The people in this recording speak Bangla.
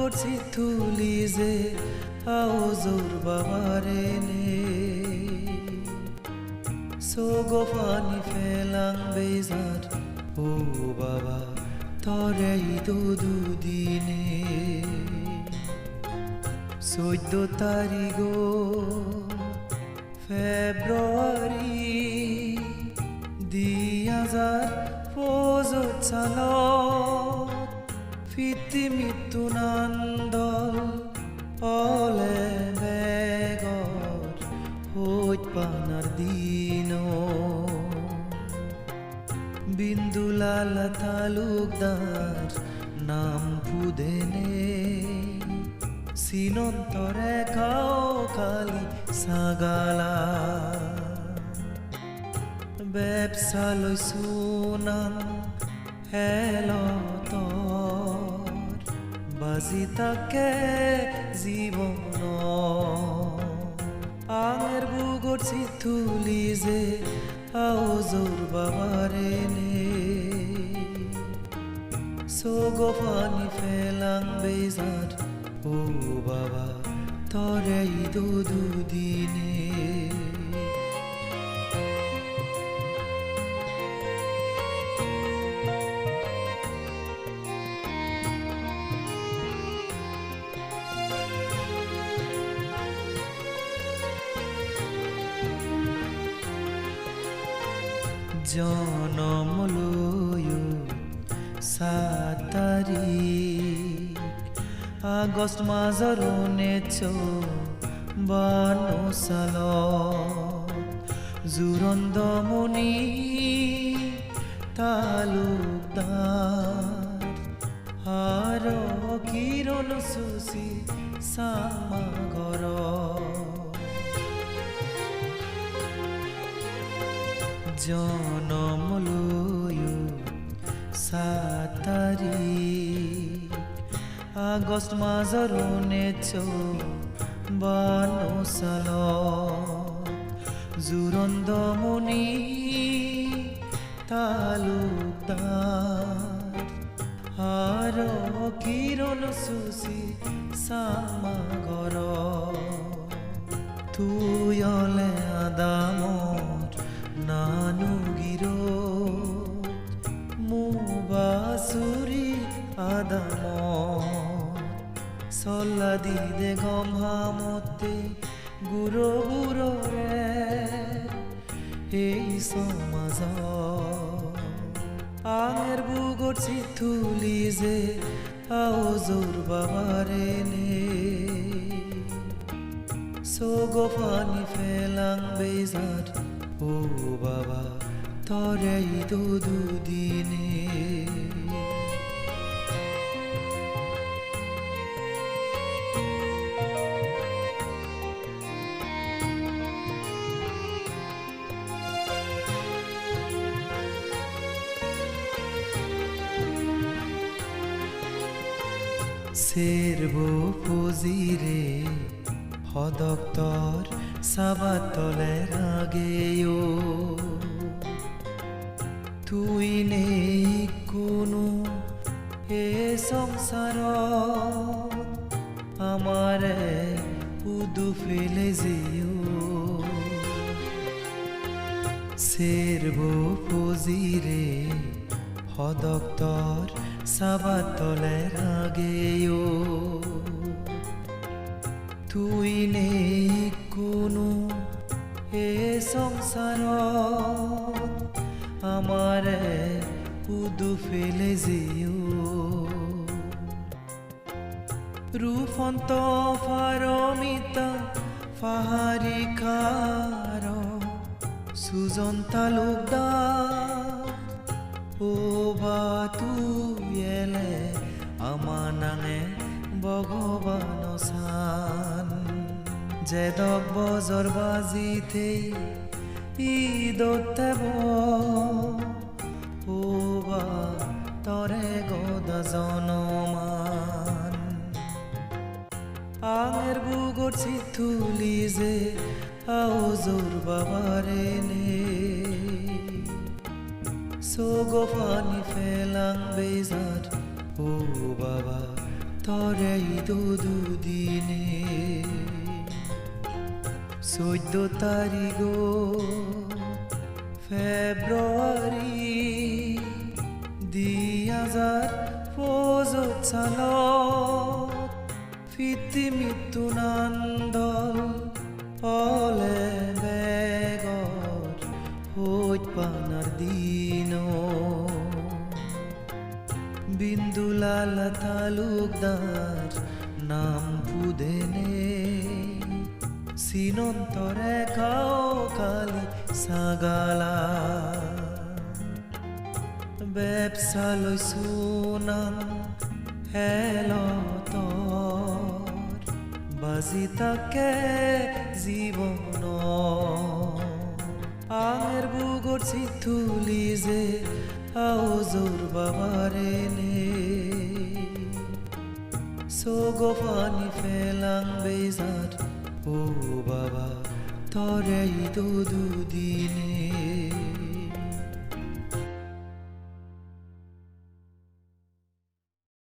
করছি তুলি যে আওজোর বাবারে নে। সোগো পানি ফেলাং বেজার, ও বাবা, তরেই তো দুদিনে। চৈধ্য তারিখ ফেব্রুৱাৰী দুই হাজাৰ পঁচত চালত নান্দল অলে বেগৰ হৈত পানাৰ দিন। বিন্দুলাল তালুকদার নাম ফুদেনে সিনন্তরে খাও কালি সাগালা। ব্যবসা লৈছো নাম হেলতর বাজি তাকে জীবন। আঙের বুগর চিথুলি যে আওজোর বাবারে নে। সোগো পানি ফেলাং বেজার, ও বাবা, তরেই দু দুদিনে। জনম লয়ো সাত তারিখ আগষ্ট মাজৰ চালত জোৰন্দমণি তালুকদাৰ আৰু কিৰণ চুচি চামাগৰ জনম লয়ো সাত তারিখ আগষ্ট মাজৰ ঊনৈছশ বান্ন চালত জোৰন্দমণি তালুকদাৰ আৰু কিৰণ চুচি চামাগৰ তুয়লে আদামর নানুগির, মুবাসুরি আদাম সল্লা দিদে গমহামতে গুরো গুরোরে এই সমাজ। আঙের বুগর চিথুলি যে আওজোর বাবারে নে। সোগো পানি ফেলাং বেজার ও বাবা তরেই তো দুদিনে। সেরবো পুজিরে হদক্তর সাবাতলের আগেও। তুই নেই কোনো এ সংসার। আমার উদু ফেলে যেও সেরবো পুজিরে হদক্তর সাবাতলের আগেও। তুই নেই কোনো এ সংসার। আমার উদু ফেলে যেও। রূপন্ত ফারমিতা ফাহারি খার। সুজন তালুকদার ও বা তুই এলে আমানাঙে ভগৱান চান জেদক বজৰ বাজিতে ঈদতে বা তৰে গদা জনমান। আঙের বুগর চিথুলি যে আওজোর বাবারে নে। সোগো পানি ফেলাং বেজার, ও বাবা। তরেই দু দুদিনে। চৈধ্য তাৰিখ ফেব্ৰুৱাৰী দুই হাজাৰ পঁচত চালত ফিতি মৃত্যু নান্দল অলে বেগৰ হৈ পানাৰ দিন। বিন্দুলাল তালুকদার নাম পুদেনে। সিনন্তরে খাও কালি সাগালা। ব্যবসা লৈছো নাম হেলতর বাজি তাকে জীবন আঙের বুগর চিথুলি যে আওজোর বাবারে সোগো পানি ফেলাং বেজার। ও বাবা তরেই তো দুদিনে